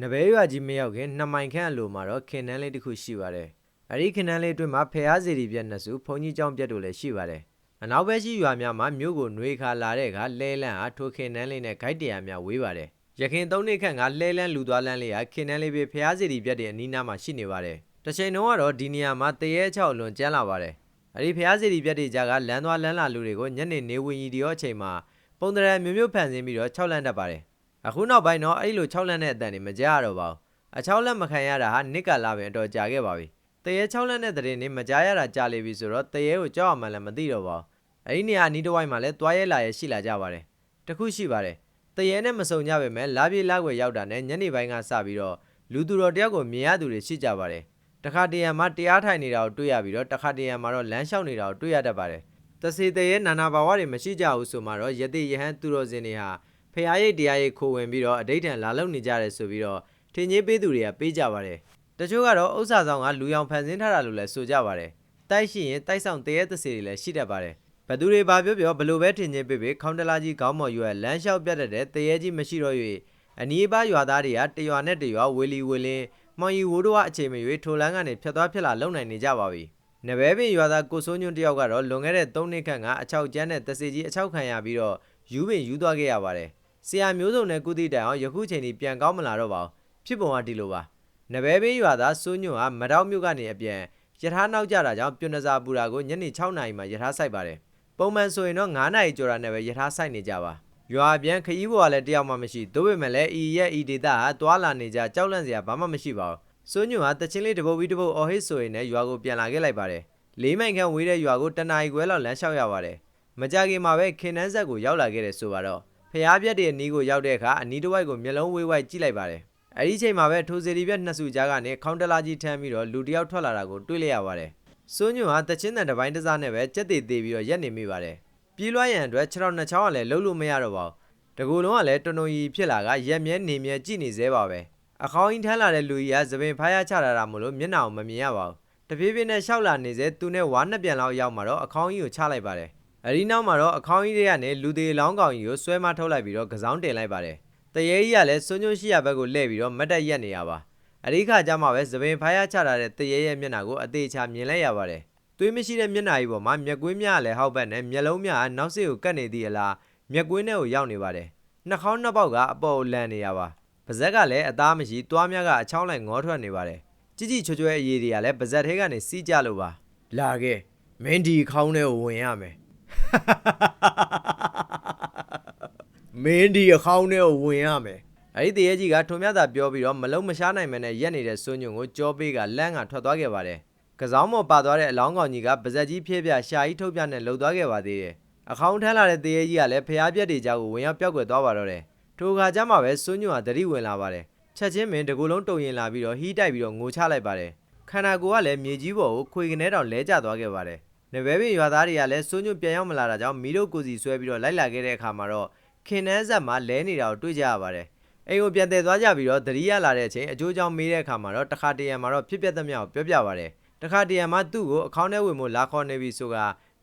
နဘဲရွာကြီးမရောက်ခင်နှစ်မိုင်ခန့်အလိုမှာတော့ခင်နန်းလေးတစ်ခုရှိပါတယ်။အဲဒီခင်နန်းလေးအတွင်းမှာဖះစီရီပြက်နှစ်စုဘုံကြီးကျောင်းပြက်တို့လည်းရှိပါတယ်။အနောက်ဘက်ရှိရွာများမှာမြို့ကိုနှွေခါလာတဲ့အခါလဲလန့်အားထိုခင်နန်းလေးနဲ့ဂိုက်တရားများဝေးပါတယ်။ရခင်သုံးနှစ်ခန့်ကလဲလန့်လူသွားလန်းလေးဟာခင်နန်းလေးပဲဖះစီရီပြက်တွေအနီးနားမှာရှိနေပါတယ်။တစ်ချိန်တုန်းကတော့ဒီနေရာမှာတရေအချောက်အလွန်ကျန်းလာပါတယ်။အဲဒီဖះစီရီပြက်တွေကြားကလမ်းသွားလမ်းလာလူတွေကိုညနေနေဝင်ရီဒီရောအချိန်မှာပုံတရံမျိုးမျိုးဖန်ဆင်းပြီးတော့ခြောက်လန့်တတ်ပါတယ်။ အခုနောက်ပိုင်းတော့အဲ့လို6လက်နဲ့အတန်တွေမကြရတော့ပါဘူးအ6လက်မခံရတာဟာနစ်ကလာပင်အတော်ကြာခဲ့ပါပြီတရေ6လက်နဲ့တရင်နေမကြရတာကြာလေပြီဆိုတော့တရေကိုကြောက်အောင်မှလည်းမသိတော့ပါဘူးအဲ့ဒီနေရာအနီးတစ်ဝိုက်မှာလည်းတွားရဲလာရဲရှိလာကြပါတယ်တခုရှိပါတယ်တရေနဲ့မစုံကြပေမဲ့လာပြေးလာွယ်ရောက်တာနဲ့ညနေပိုင်းကစပြီးတော့လူသူတော်တယောက်ကိုမြင်ရသူတွေရှိကြပါတယ်တခါတရံမှာတရားထိုင်နေတာကိုတွေ့ရပြီးတော့တခါတရံမှာတော့လမ်းလျှောက်နေတာကိုတွေ့ရတတ်ပါတယ်တစေတရေနာနာဘာဝတွေမရှိကြဘူးဆိုမှတော့ယတိယဟန်သူတော်စင်တွေဟာ ဖះရိတ်တရားရိတ်ခိုးဝင်ပြီးတော့အဋိဌံလာလုံနေကြတယ်ဆိုပြီးတော့ထင်ကြီးပေးသူတွေကပေးကြပါတယ်တချို့ကတော့ဥစ္စာဆောင်ကလူရောင်ဖန်ဆင်းထားတာလို့လည်းဆိုကြပါတယ်တိုက်ရှိရင်တိုက်ဆောင်တရေသစေတွေလည်းရှိတတ်ပါတယ်ဘသူတွေဘာပြောပြောဘလို့ပဲထင်ကြီးပေးပေးခေါင်းတလာကြီးခေါင်းမော်ရွယ်လမ်းလျှောက်ပြတ်တဲ့တရေကြီးမရှိတော့၍အနီးပါးရွာသားတွေကတရွာနဲ့တရွာဝေလီဝေလင်းမောင်ရီဝိုးတို့အချိန်မရွေးထိုလန်းကနေဖြတ်သွားဖြတ်လာလုံနိုင်နေကြပါပြီနဘဲပင်ရွာသားကိုစိုးညွန့်တယောက်ကတော့လွန်ခဲ့တဲ့3နှစ်ခန့်ကအချောက်ကျန်းတဲ့တစေကြီးအချောက်ခံရပြီးတော့ယူပင်ယူသွားခဲ့ရပါတယ် ဆရာမျိုးစုံနဲ့ကုသတိုင်အောင်ယခုချိန်ထိပြန်ကောင်းမလာတော့ပါဘူးဖြစ်ပုံကဒီလိုပါနဘဲဘေးရွာသားစိုးညွန့်ဟာမတောက်မြို့ကနေအပြန်ယထာနောက်ကြတာကြောင့်ပြွန်နစာပူတာကိုညနေ6နာရီမှာယထာဆိုင်ပါတယ်ပုံမှန်ဆိုရင်တော့9နာရီကျော်တာနဲ့ပဲယထာဆိုင်နေကြပါရွာပြန်ခရီးပေါ်ကလည်းတယောက်မှမရှိသို့ပေမဲ့လည်းဤရဲ့ဤဒေတာဟာတွာလာနေကြကြောက်လန့်စရာဘာမှမရှိပါဘူးစိုးညွန့်ဟာတချင်းလေးတပုတ်ပြီးတပုတ်အော်ဟစ်ဆိုရင်လည်းရွာကိုပြန်လာခဲ့လိုက်ပါတယ်လေးမိုင်ခန့်ဝေးတဲ့ရွာကိုတနအီခွဲလောက်လမ်းလျှောက်ရပါတယ်မကြခင်မှာပဲခင်နှန်းဆက်ကိုရောက်လာခဲ့တယ်ဆိုပါတော့ ဖျားပြက်တဲ့အနီးကိုရောက်တဲ့အခါအနီးတစ်ဝိုက်ကိုမျက်လုံးဝေးဝိုက်ကြည့်လိုက်ပါတယ်။အဲဒီချိန်မှာပဲထိုစီရီပြက်နှစ်စုကြားကနေခေါင်းတလာကြီးထမ်းပြီးတော့လူတစ်ယောက်ထွက်လာတာကိုတွေ့လိုက်ရပါတယ်။စိုးညွန့်ဟာတချင်းတန်တစ်ပိုင်းတစ်စားနဲ့ပဲကြက်သေးသေးပြီးတော့ရက်နေမိပါတယ်။ပြေးလွှားရန်အတွက်ခြေထောက်နှစ်ချောင်းကလည်းလှုပ်လို့မရတော့ပါဘူး။တကူလုံးကလည်းတွန်တွန်ကြီးဖြစ်လာကရက်မြဲနေမြဲကြည့်နေသေးပါပဲ။အခေါင်းကြီးထမ်းလာတဲ့လူကြီးကသပင်ဖားရချတာတာမို့လို့မျက်နှာကိုမမြင်ရပါဘူး။တပြေးပြေးနဲ့ရှောက်လာနေစေသူနဲ့ဝါနှစ်ပြန်လောက်ရောက်မှာတော့အခေါင်းကြီးကိုချလိုက်ပါတယ်။ အဒီနောက်မှာတော့အခေါင်းကြီးတွေကနေလူသေးလောင်းကောင်ကြီးကိုဆွဲမထုတ်လိုက်ပြီးတော့ကစောင်းတင်လိုက်ပါတယ်။တရေကြီးကလည်းစွန်းညွန့်ရှိရဘက်ကိုလှည့်ပြီးတော့မတ်တက်ရက်နေရပါ။အဒီခါကျမှပဲသပင်ဖားရချတာတဲ့တရေရဲ့မျက်နှာကိုအသေးချာမြင်လိုက်ရပါတယ်။သွေးမရှိတဲ့မျက်နှာကြီးပေါ်မှာမျက်ကွင်းများကလည်းဟောက်ဘက်နဲ့မျက်လုံးများကနောက်စိကိုကတ်နေသည့်အလားမျက်ကွင်းထဲကိုရောက်နေပါတယ်။နှာခေါင်းနှစ်ပေါက်ကအပေါ်ကိုလန်နေရပါ။ပါဇက်ကလည်းအသားမရှိတွားများကအချောင်းလိုက်ငေါထွက်နေပါတယ်။ကြည်ကြည်ချွတ်ချွဲအရေးတွေကလည်းပါဇက်ထဲကနေစီးကြလို့ပါ။လာခဲ့မင်းဒီခေါင်းထဲကိုဝင်ရမယ်။ မင်းဒီအခေါင်းထဲကိုဝင်ရမယ်အဲ့ဒီတရေကြီးကထုံမြတာပြောပြီးတော့မလုံးမရှားနိုင်မနဲ့ရက်နေတဲ့စွန်းညွန့်ကိုကြောပေးကလန့်ကထွက်သွားခဲ့ပါတယ်ကစောင်းမော်ပါသွားတဲ့အလောင်းကောင်ကြီးကပါဇက်ကြီးဖြည့်ပြရှာကြီးထုတ်ပြနဲ့လှုပ်သွားခဲ့ပါသေးတယ်အခေါင်းထမ်းလာတဲ့တရေကြီးကလည်းဖျားပြက်တွေကြောက်ကိုဝင်ရောက်ပြောက်ကွယ်သွားပါတော့တယ်ထိုခါကျမှပဲစွန်းညွန့်ကသတိဝင်လာပါတယ်ချက်ချင်းပင်တကူလုံးတုံရင်လာပြီးတော့ဟီးတိုက်ပြီးတော့ငိုချလိုက်ပါတယ်ခန္ဓာကိုယ်ကလည်းမြေကြီးပေါ်ကိုခွေကနေတောင်လဲကျသွားခဲ့ပါတယ် နဘဲပင်ရွာသားတွေကလည်းစွန်းညွန့်ပြန်ရောက်မလာတာကြောင့်မီးတို့ကိုစီဆွဲပြီးတော့လိုက်လာခဲ့တဲ့အခါမှာတော့ခင်နှန်းဆက်မှာလဲနေတာကိုတွေ့ကြရပါတယ်အိမ်ကိုပြန်တည်သွားကြပြီးတော့သတိရလာတဲ့အချိန်အကျိုးကြောင့်မေးတဲ့အခါမှာတော့တခါတရံမှာတော့ဖြစ်ပျက်သမျှကိုပြောပြပါတယ်တခါတရံမှာသူ့ကိုအခေါင်းထဲဝင်မို့လာခေါ်နေပြီဆိုက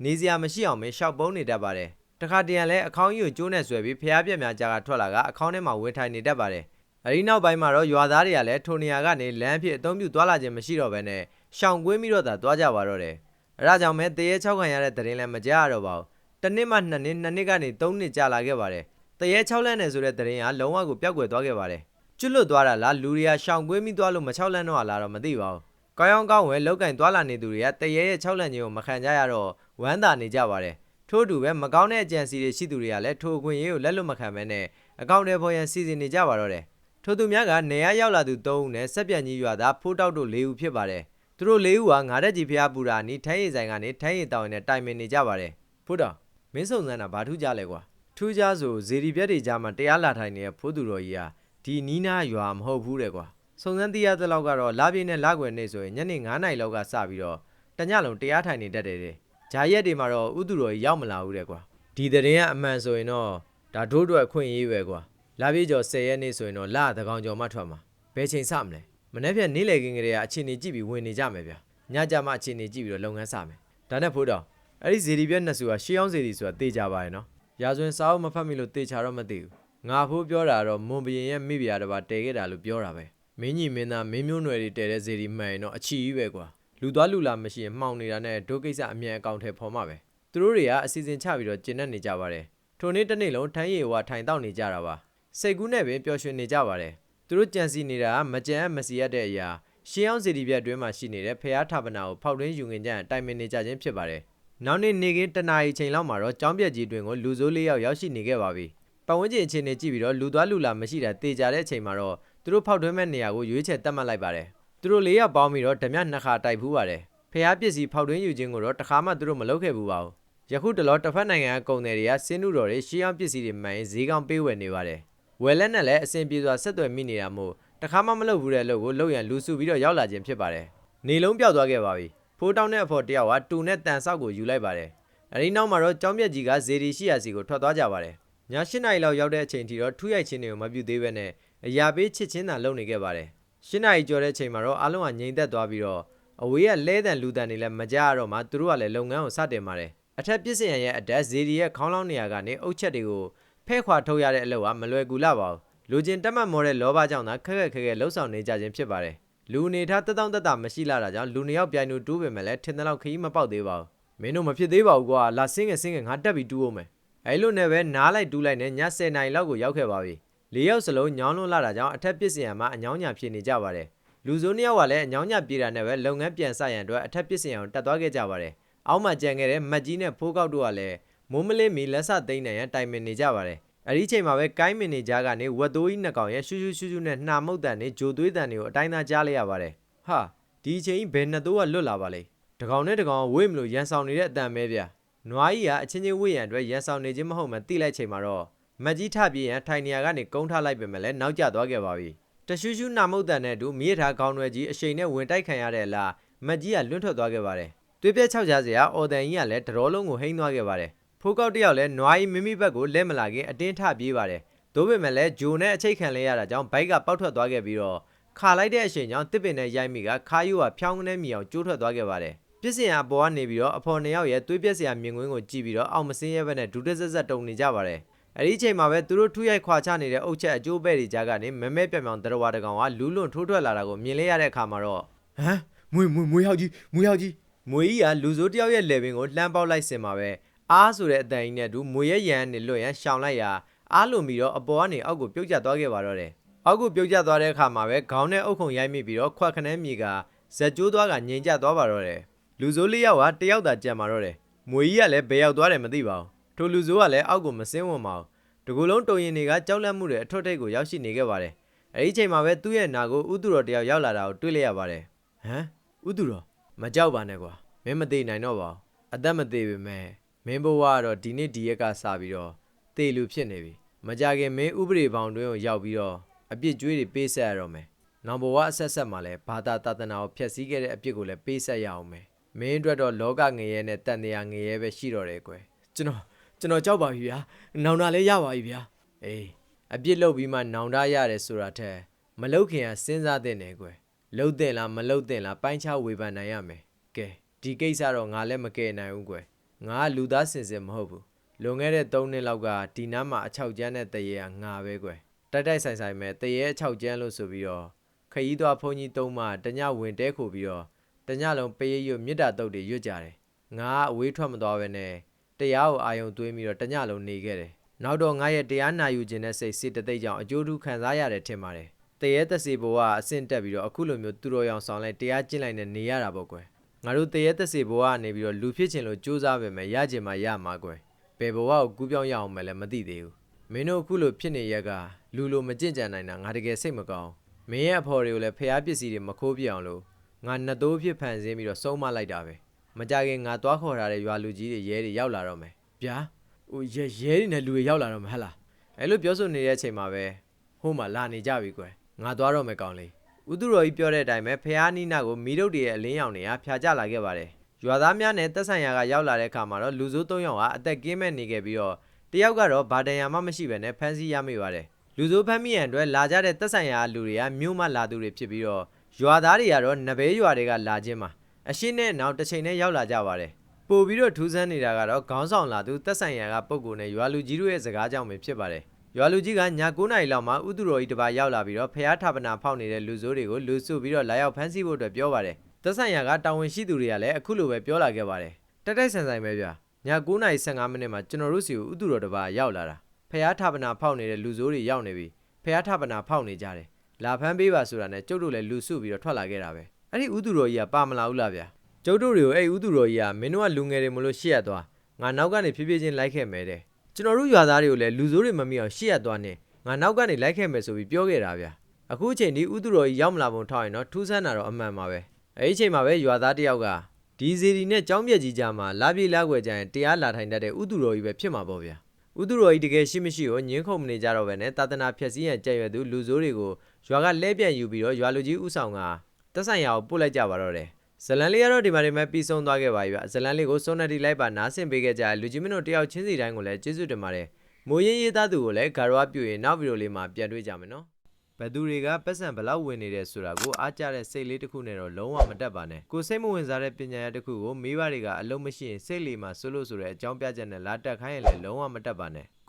နေစရာမရှိအောင်မင်းရှောက်ပုံးနေတတ်ပါတယ်တခါတရံလည်းအခေါင်းကြီးကိုကျိုးနဲ့ဆွဲပြီးဖျားပြက်များကြားကထွက်လာကအခေါင်းထဲမှာဝင်ထိုင်နေတတ်ပါတယ်အဲဒီနောက်ပိုင်းမှာတော့ရွာသားတွေကလည်းထိုနေရာကနေလမ်းအဖြစ်အသုံးပြုသွားလာခြင်းမရှိတော့ဘဲနဲ့ရှောင်ကွင်းပြီးတော့သာသွားကြပါတော့တယ် အဲဒါကြောင့်မဲတရေ၆ခံရတဲ့တရင်လည်းမကြရတော့ပါဘူးတစ်နှစ်မှနှစ်နှစ်နှစ်နှစ်ကနေသုံးနှစ်ကြာလာခဲ့ပါတယ်တရေ၆လန့်နေဆိုတဲ့တရင်ကလုံးဝကိုပျောက်ကွယ်သွားခဲ့ပါတယ်ကျွတ်လွတ်သွားတာလားလူတွေကရှောင်ကွင်းပြီးသွားလို့မ၆လန့်တော့လားတော့မသိပါဘူးကောင်းကောင်းကောင်းဝဲလောက်ကင်သွားလာနေသူတွေကတရေရဲ့၆လန့်ခြင်းကိုမခံကြရတော့ဝမ်းသာနေကြပါတယ်ထို့အတူပဲမကောင်းတဲ့အကြံစီတွေရှိသူတွေကလည်းထိုအခွင့်အရေးကိုလက်လွတ်မခံဘဲနဲ့အကောင့်တွေပေါ်ရန်စီစဉ်နေကြပါတော့တယ်ထိုသူများကနေရရောက်လာသူ၃ဦးနဲ့စက်ပြန့်ကြီးရွာသားဖိုးတောက်တို့၄ဦးဖြစ်ပါတယ်။ သူတို့၄ဦးကငါးတက်ကြီးဖျားပူရာနီးထိုင်းရည်ဆိုင်ကနေထိုင်းရည်တောင်နဲ့တိုင်ပင်နေကြပါတယ်။ဖိုးတောက်မင်းစုံစမ်းတာဘာထူးကြလဲကွာ။ထူးကြဆိုဇေဒီပြက်တွေကြားမှာတရားလာထိုင်နေတဲ့ဖိုးသူတော်ကြီးဟာဒီနီးနားရွာမဟုတ်ဘူးတဲ့ကွာ။စုံစမ်းသိရသလောက်ကတော့လာပြင်းနဲ့လာကွယ်နေဆိုရင်ညနေ9နာရီလောက်ကစပြီးတော့တညလုံးတရားထိုင်နေတတ်တယ်တဲ့။ဂျာရက်တွေမှာတော့ဥသူတော်ကြီးရောက်မလာဘူးတဲ့ကွာ။ဒီတဲ့ရင်ကအမှန်ဆိုရင်တော့ဒါတို့အတွက်အခွင့်အရေးပဲကွာ။လာပြေးကျော်10ရက်နေ့ဆိုရင်တော့လာတကောင်ကျော်မှထွက်မှာဘယ်ချိန်စမလဲ မနေ့ပြန်နေ့လည်ခင်းကလေးကအခြေအနေကြည့်ပြီးဝင်နေကြမယ်ဗျညကြမှာအခြေအနေကြည့်ပြီးတော့လုပ်ငန်းစမယ်ဒါနဲ့ဖိုးတော်အဲ့ဒီဇေဒီပြက်နှစ်စုကရှေးအောင်ဇေဒီဆိုတာတေးကြပါရဲ့နော်ရာဇဝင်စာအုပ်မဖတ်မိလို့တေးချတော့မသိဘူးငါဖိုးပြောတာတော့မွန်ဘရင်ရဲ့မိဖုရားတစ်ပါးတည်ခဲ့တာလို့ပြောတာပဲမင်းကြီးမင်းသားမင်းမျိုးနွယ်တွေတည်တဲ့ဇေဒီမှန်ရင်တော့အချီကြီးပဲကွာလူသွားလူလာမရှိရင်မှောင်နေတာနဲ့ဒုကိစ္စအမြန်အကောင့်ထဲပေါ်မှာပဲသူတို့တွေကအစီအစဉ်ချပြီးတော့ကျင်းနေနေကြပါတယ်ထိုနေ့တစ်နေ့လုံးထမ်းရည်ဝါထိုင်တောက်နေကြတာပါစိတ်ကူးနဲ့ပင်ပျော်ရွှင်နေကြပါတယ် သူတို့ကြံစီနေတာကမကြံအမစီရတဲ့အရာရှင်းအောင်ဇေဒီပြတ်အတွင်းမှာရှိနေတဲ့ဖះထာပနာကိုဖောက်တွင်းယူငင်ကြတိုင်ပင်နေကြခြင်းဖြစ်ပါတယ်နောက်နေ့နေကင်းတနာရီချိန်လောက်မှာတော့ကျောင်းပြက်ကြီးတွင်ကိုလူစိုးလေးယောက်ရောက်ရှိနေခဲ့ပါပြီပတ်ဝန်းကျင်အခြေအနေကြည့်ပြီးတော့လူသွားလူလာမရှိတာတေချာတဲ့အချိန်မှာတော့သူတို့ဖောက်တွင်းမဲ့နေရာကိုရွေးချယ်တတ်မှတ်လိုက်ပါတယ်သူတို့လေးယောက်ပေါင်းပြီးတော့ဓမြနှစ်ခါတိုက်ဖူးပါတယ်ဖះပစ္စည်းဖောက်တွင်းယူခြင်းကိုတော့တစ်ခါမှသူတို့မလုပ်ခဲ့ဘူးပါဘူးယခုတလောတစ်ဖက်နိုင်ငံကကုန်တယ်တွေကစင်းနုတော်တွေရှေးအောင်ပစ္စည်းတွေမှန်ရင်ဈေးကောင်းပေးဝယ်နေပါတယ် ဝယ်လက်နဲ့လည်းအဆင်ပြေစွာဆက်သွယ်မိနေတာမို့တခါမှမလုပ်ဘူးတဲ့လို့ကိုလုပ်ရန်လူစုပြီးတော့ရောက်လာခြင်းဖြစ်ပါတယ်နေလုံးပြောက်သွားခဲ့ပါပြီဖိုးတောင်းတဲ့အဖော်တယောက်ကတူနဲ့တန်ဆောက်ကိုယူလိုက်ပါတယ်အဲဒီနောက်မှာတော့ကျောင်းမြက်ကြီးကဇေဒီရှိရာစီကိုထွက်သွားကြပါတယ်ည၈နာရီလောက်ရောက်တဲ့အချိန်ထိတော့ထူးရိုက်ခြင်းတွေကိုမပြုသေးဘဲနဲ့အရာပေးချစ်ချင်းသာလုပ်နေခဲ့ပါတယ်၈နာရီကျော်တဲ့အချိန်မှာတော့အားလုံးကငြိမ်သက်သွားပြီးတော့အဝေးကလဲတန်လူတန်တွေလည်းမကြရတော့မှသူတို့ကလည်းလုပ်ငန်းကိုစတင်ပါတယ်အထက်ပစ္စယံရဲ့အတက်ဇေဒီရဲ့ခေါင်းလောင်းနေရာကနေအုတ်ချက်တွေကိုဖဲ ခွာထုတ်ရတဲ့အလုပ်ကမလွယ်ကူလာပါဘူးလူချင်းတက်မှတ်မောတဲ့လောဘကြောင့်သာခက်ခက်ခဲခဲလှုပ်ဆောင်နေကြခြင်းဖြစ်ပါတယ်လူအနေထားတက်တောင့်တက်တာမရှိလာတာကြောင့်လူနှစ်ယောက်ပြိုင်တူတူးပေမဲ့လည်းထင်တဲ့လောက်ခရီးမပေါက်သေးပါဘူးမင်းတို့မဖြစ်သေးပါဘူးကွာလာစင်းငယ်စင်းငယ်ငါတက်ပြီးတူးအောင်မယ်အဲလိုနဲ့ပဲနားလိုက်တူးလိုက်နဲ့ည10နာရီလောက်ကိုရောက်ခဲ့ပါပြီလေးယောက်စလုံးညောင်းလွန်းလာတာကြောင့်အထက်ပစ္စယံမှာအညောင်းညာဖြစ်နေကြပါတယ်လူစိုးနှစ်ယောက်ကလည်းအညောင်းညာပြေတာနဲ့ပဲလုပ်ငန်းပြန်ဆရန်အတွက်အထက်ပစ္စယံကိုတက်သွားခဲ့ကြပါတယ်အောက်မှာကြံခဲ့တဲ့မတ်ကြီးနဲ့ဖိုးကောက်တို့ကလည်း မိုးမလေးမီလက်ဆသိမ်းနိုင်ရန်တိုင်ပင်နေကြပါတယ်အဲ့ဒီချိန်မှာပဲကိုင်းမင်နေကြားကနေဝက်သိုးကြီးနှစ်ကောင်ရဲ့ရှူးရှူးရှူးရှူးနဲ့နှာမုတ်တန်နဲ့ဂျိုသွေးတန်တွေကိုအတိုင်းသားကြားလိုက်ရပါတယ်ဟာဒီအချိန်ကြီးဘယ်နှစ်သိုးကလွတ်လာပါလဲတကောင်နဲ့တကောင်ဝေ့မလို့ရန်ဆောင်နေတဲ့အတန်ပဲဗျာနွားကြီးကအချင်းချင်းဝေ့ရန်အတွက်ရန်ဆောင်နေခြင်းမဟုတ်မှတိလိုက်ချိန်မှာတော့မတ်ကြီးထပြေးရန်ထိုင်နေရာကနေကုန်းထားလိုက်ပေမဲ့လည်းနောက်ကျသွားခဲ့ပါပြီတရှူးရှူးနှာမုတ်တန်နဲ့အတူမြေထားခေါင်းရွယ်ကြီးအရှိန်နဲ့ဝင်တိုက်ခံရတဲ့အလားမတ်ကြီးကလွန့်ထွက်သွားခဲ့ပါတယ်သွေးပြက်ချောက်ချစရာအော်တန်ကြီးကလည်းတရောလုံးကိုဟိန်းသွားခဲ့ပါတယ် ဖိုးကောက်တယောက်လည်းနွားကြီးမိမိဘက်ကိုလက်မလာခင်အတင်းထပြေးပါတယ်။သို့ပေမဲ့လည်းဂျိုနဲ့အချိတ်ခံလဲရတာကြောင့်ဘိုက်ကပောက်ထွက်သွားခဲ့ပြီးတော့ခါလိုက်တဲ့အချိန်ကြောင့်တစ်ပင်နဲ့ရိုက်မိကခါယူကဖြောင်းကနေမြီအောင်ကျိုးထွက်သွားခဲ့ပါတယ်။ပြစ်စင်အပေါ်ကနေပြီးတော့အဖော်နှစ်ယောက်ရဲ့သွေးပြက်စရာမြင်ကွင်းကိုကြည့်ပြီးတော့အောင်မစင်းရဲ့ဘက်နဲ့ဒူးတက်ဆက်ဆက်တုံနေကြပါတယ်။အဲဒီအချိန်မှာပဲသူတို့ထူးရိုက်ခွာချနေတဲ့အုတ်ချက်အကျိုးပဲ့တွေကြားကနေမဲမဲပြောင်ပြောင်တရဝါတကောင်ကလူးလွန်ထိုးထွက်လာတာကိုမြင်လဲရတဲ့အခါမှာတော့ဟမ်မွေမွေမွေဟောက်ကြီးမွေဟောက်ကြီးမွေကြီးကလူစိုးတယောက်ရဲ့လေပင်ကိုလှမ်းပေါက်လိုက်စင်မှာပဲ အားဆိုတဲ့အတန်ကြီးနဲ့တူမွေရဲ့ရန်နဲ့လွတ်ရန်ရှောင်လိုက်ရာအားလွန်ပြီးတော့အပေါ်ကနေအောက်ကိုပြုတ်ကျသွားခဲ့ပါတော့တယ်။အောက်ကိုပြုတ်ကျသွားတဲ့အခါမှာပဲခေါင်းနဲ့အုပ်ခုံရိုက်မိပြီးတော့ခွက်ခနဲမြေကဇက်ကျိုးသွားကငြိမ်ကျသွားပါတော့တယ်။လူစိုးလေးယောက်ကတယောက်သာကြံပါတော့တယ်။မွေကြီးကလည်းဘယ်ရောက်သွားတယ်မသိပါဘူး။ထိုလူစိုးကလည်းအောက်ကိုမစင်းဝင်ပါဘူး။တကူလုံးတုံရင်တွေကကြောက်လန့်မှုတွေအထွတ်ထိပ်ကိုရောက်ရှိနေခဲ့ပါတယ်။အဲဒီချိန်မှာပဲသူ့ရဲ့နာကိုဥသူတော်တယောက်ရောက်လာတာကိုတွေ့လိုက်ရပါတယ်။ဟမ်ဥသူတော်မကြောက်ပါနဲ့ကွာမင်းမသေးနိုင်တော့ပါဘူး။အသက်မသေးပေမဲ့ မင်းဘဝကတော့ဒီနေ့ဒီရက်ကစပြီးတော့တေလူဖြစ်နေပြီမကြခင်မင်းဥပဒေဘောင်တွင်းကိုရောက်ပြီးတော့အပြစ်ကြွေးတွေပေးဆက်ရတော့မယ်နောင်ဘဝအဆက်ဆက်မှာလည်းဘာသာတသနာကိုဖျက်ဆီးခဲ့တဲ့အပြစ်ကိုလည်းပေးဆက်ရအောင်မယ်မင်းအတွက်တော့လောကငရဲနဲ့တန်တရားငရဲပဲရှိတော့တယ်ကွယ်ကျွန်တော်ကျွန်တော်ကြောက်ပါပြီဗျာနောင်တာလည်းရပါပြီဗျာအေးအပြစ်လုပ်ပြီးမှနောင်တရတယ်ဆိုတာထက်မလုပ်ခင်ကစဉ်းစားသင့်တယ်ကွယ်လှုပ်တဲ့လားမလှုပ်တဲ့လားပိုင်းခြားဝေဖန်နိုင်ရမယ်ကဲဒီကိစ္စတော့ငါလည်းမကယ်နိုင်ဘူးကွယ် ငါကလူသားစင်စစ်မဟုတ်ဘူးလွန်ခဲ့တဲ့3နှစ်လောက်ကဒီနားမှာအချောက်ကျန်းတဲ့တရေကငါပဲကွယ်တိုက်တိုက်ဆိုင်ဆိုင်မဲ့တရေအချောက်ကျန်းလို့ဆိုပြီးတော့ခရီးသွားဖုန်ကြီးသုံးမှတညဝင်တဲခိုပြီးတော့တညလုံးပေးရွတ်မြစ်တာတုတ်တွေရွတ်ကြတယ်ငါကအဝေးထွက်မသွားဘဲနဲ့တရားကိုအာယုံသွင်းပြီးတော့တညလုံးနေခဲ့တယ်နောက်တော့ငါရဲ့တရားနာယူခြင်းနဲ့စိတ်စစ်တသိက်ကြောင့်အကျိုးထူးခံစားရတယ်ထင်ပါတယ်တရေသက်စီဘဝအဆင့်တက်ပြီးတော့အခုလိုမျိုးသူတော်ရောင်ဆောင်လိုက်တရားကျင့်လိုက်နဲ့နေရတာပေါ့ကွယ် ငါတို့တရေသက်စီဘဝကနေပြီးတော့လူဖြစ်ချင်လို့စူးစမ်းပေမဲ့ရချင်မှရမှာကွယ်ဘယ်ဘဝကိုကူးပြောင်းရအောင်မလဲမသိသေးဘူးမင်းတို့အခုလိုဖြစ်နေရက်ကလူလိုမကြင့်ကြံနိုင်တာငါတကယ်စိတ်မကောင်းမင်းရဲ့အဖော်တွေကိုလည်းဖျားပစ္စည်းတွေမခိုးပြအောင်လို့ငါနှစ်သိုးဖြစ်ဖန်ဆင်းပြီးတော့စုံမလိုက်တာပဲမကြခင်ငါသွားခေါ်ထားတဲ့ရွာလူကြီးတွေရဲတွေရောက်လာတော့မယ်ဗျာဟိုရဲရဲတွေနဲ့လူတွေရောက်လာတော့မယ်ဟဟလားအဲ့လိုပြောဆိုနေတဲ့အချိန်မှာပဲဟိုးမှလာနေကြပြီကွယ်ငါသွားတော့မယ်ကောင်းလေး ဥသူတော်ကြီးပြောတဲ့အတိုင်းပဲဖះနီးနာကိုမီးတုတ်တွေရဲ့အလင်းရောင်တွေကဖျာကျလာခဲ့ပါတယ်ရွာသားများနဲ့တက်ဆိုင်ရာကရောက်လာတဲ့အခါမှာတော့လူစိုး၃ယောက်ကအသက်ကင်းမဲ့နေခဲ့ပြီးတော့တယောက်ကတော့ဗာတန်ယာမှမရှိဘဲနဲ့ဖမ်းဆီးရမိပါတယ်လူစိုးဖမ်းမိရန်အတွက်လာကြတဲ့တက်ဆိုင်ရာလူတွေကမြို့မှလာသူတွေဖြစ်ပြီးတော့ရွာသားတွေကတော့နဘဲရွာတွေကလာခြင်းမှာအရှင်းနဲ့နောက်တစ်ချိန်နဲ့ရောက်လာကြပါတယ်ပို့ပြီးတော့ထူးဆန်းနေတာကတော့ခေါင်းဆောင်လာသူတက်ဆိုင်ရာကပုံကိုနဲ့ရွာလူကြီးတို့ရဲ့စကားကြောင့်ပဲဖြစ်ပါတယ် ရွာလူကြီးကည9နာရီလောက်မှာဥသူတော်ကြီးတစ်ပါးရောက်လာပြီးတော့ဖះထာပနာဖောက်နေတဲ့လူဆိုးတွေကိုလူစုပြီးတော့လာရောက်ဖမ်းဆီးဖို့အတွက်ပြောပါတယ်သက်ဆိုင်ရာကတာဝန်ရှိသူတွေကလည်းအခုလိုပဲပြောလာခဲ့ပါတယ်တက်တိုက်ဆန်ဆိုင်ပဲဗျာည9နာရီ15မိနစ်မှာကျွန်တော်တို့စီကိုဥသူတော်တစ်ပါးရောက်လာတာဖះထာပနာဖောက်နေတဲ့လူဆိုးတွေရောက်နေပြီဖះထာပနာဖောက်နေကြတယ်လာဖမ်းပေးပါဆိုတာနဲ့ကျုပ်တို့လည်းလူစုပြီးတော့ထွက်လာခဲ့တာပဲအဲ့ဒီဥသူတော်ကြီးကပါမလာဘူးလားဗျာကျုပ်တို့တွေကိုအဲ့ဥသူတော်ကြီးကမင်းတို့ကလူငယ်တွေမလို့ရှေ့ရသွားငါနောက်ကနေဖြည်းဖြည်းချင်းလိုက်ခဲ့မယ်တဲ့ ကျွန်တော်တို့ရွာသားတွေကိုလည်းလူဆိုးတွေမမိအောင်ရှေ့ရသွားနေငါနောက်ကနေလိုက်ခဲ့မယ်ဆိုပြီးပြောခဲ့တာဗျာအခုအချိန်ဒီဥသူတော်ကြီးရောက်မလာပုံထောက်ရင်တော့ထူးဆန်းတာတော့အမှန်ပါပဲအဲဒီအချိန်မှာပဲရွာသားတစ်ယောက်ကဒီစီဒီနဲ့ကြောင်းပြက်ကြီးကြားမှာလာပြေလာွယ်ကြရင်တရားလာထိုင်တတ်တဲ့ဥသူတော်ကြီးပဲဖြစ်မှာပေါ့ဗျာဥသူတော်ကြီးတကယ်ရှိမရှိကိုညင်းခုန်မနေကြတော့ပဲနဲ့တာသနာဖြက်စီးရန်ကြက်ရွယ်သူလူဆိုးတွေကိုရွာကလဲပြန်ယူပြီးတော့ရွာလူကြီးဥဆောင်ကတက်ဆိုင်ရာကိုပို့လိုက်ကြပါတော့တယ် ဇလန်လေးကတော့ဒီမှာဒီမှာပြီးဆုံးသွားခဲ့ပါပြီဗျဇလန်လေးကိုစုံနတီလိုက်ပါနားဆင်ပေးခဲ့ကြတဲ့လူကြီးမင်းတို့တယောက်ချင်းစီတိုင်းကိုလည်းကျေးဇူးတင်ပါတယ်မိုးရင်းရေးသားသူကိုလည်းဂါရဝပြုရင်နောက်ဗီဒီယိုလေးမှာပြန်တွေ့ကြမယ်နော်ဘယ်သူတွေကပတ်စံဘယ်လောက်ဝင်နေတယ်ဆိုတာကိုအားကြတဲ့စိတ်လေးတစ်ခုနဲ့တော့လုံးဝမတက်ပါနဲ့ကိုစိတ်မဝင်စားတဲ့ပညာရတစ်ခုကိုမိဘတွေကအလုံးမရှိရင်စိတ်လေးမှာဆွလို့ဆိုတဲ့အကြောင်းပြချက်နဲ့လာတက်ခိုင်းရင်လည်းလုံးဝမတက်ပါနဲ့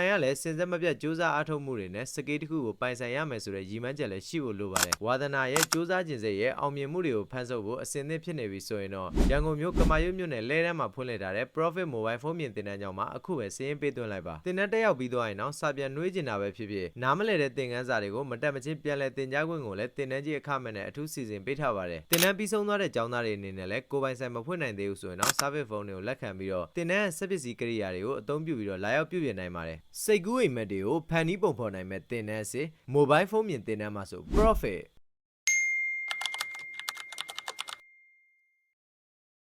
တိုင်ကလည်းစင်စက်မပြတ်စူးစမ်းအားထုတ်မှုတွေနဲ့စကေးတစ်ခုကိုပိုင်ဆိုင်ရမယ်ဆိုတဲ့ရည်မှန်းချက်လည်းရှိဖို့လိုပါတယ်ဝါသနာရဲ့စူးစမ်းခြင်းစိတ်ရဲ့အောင်မြင်မှုတွေကိုဖန်ဆုပ်ဖို့အစဉ်သင့်ဖြစ်နေပြီဆိုရင်တော့ရန်ကုန်မြို့ကမာရွတ်မြို့နယ်လဲတန်းမှာဖွင့်လှစ်ထားတဲ့ Profit Mobile ဖုန်းမြင့်တင်တန်းကြောင်းမှာအခုပဲစီးရင်ပေးသွင်းလိုက်ပါတင်တန်းတက်ရောက်ပြီးသွားရင်တော့စာပြန်နှွေးကျင်တာပဲဖြစ်ဖြစ်နားမလဲတဲ့သင်ခန်းစာတွေကိုမတက်မချင်းပြန်လဲသင်ကြားခွင့်ကိုလည်းတင်တန်းကြီးအခမဲ့နဲ့အထူးစီစဉ်ပေးထားပါတယ်တင်တန်းပြီးဆုံးသွားတဲ့ကျောင်းသားတွေအနေနဲ့လည်းကိုယ်ပိုင်ဆိုင်မဖွင့်နိုင်သေးဘူးဆိုရင်တော့ service phone တွေကိုလက်ခံပြီးတော့တင်တန်းရဲ့စက်ပစ္စည်းကိရိယာတွေကိုအသုံးပြုပြီးတော့လာရောက်ပြုပြင်နိုင်ပါတယ်စိတ်ကူးအိမ်မက်တွေကိုဖန်နီးပုံဖော်နိုင်မဲ့တင်တန်းစစ် mobile phone မြင်တင်တန်းမှာဆို profit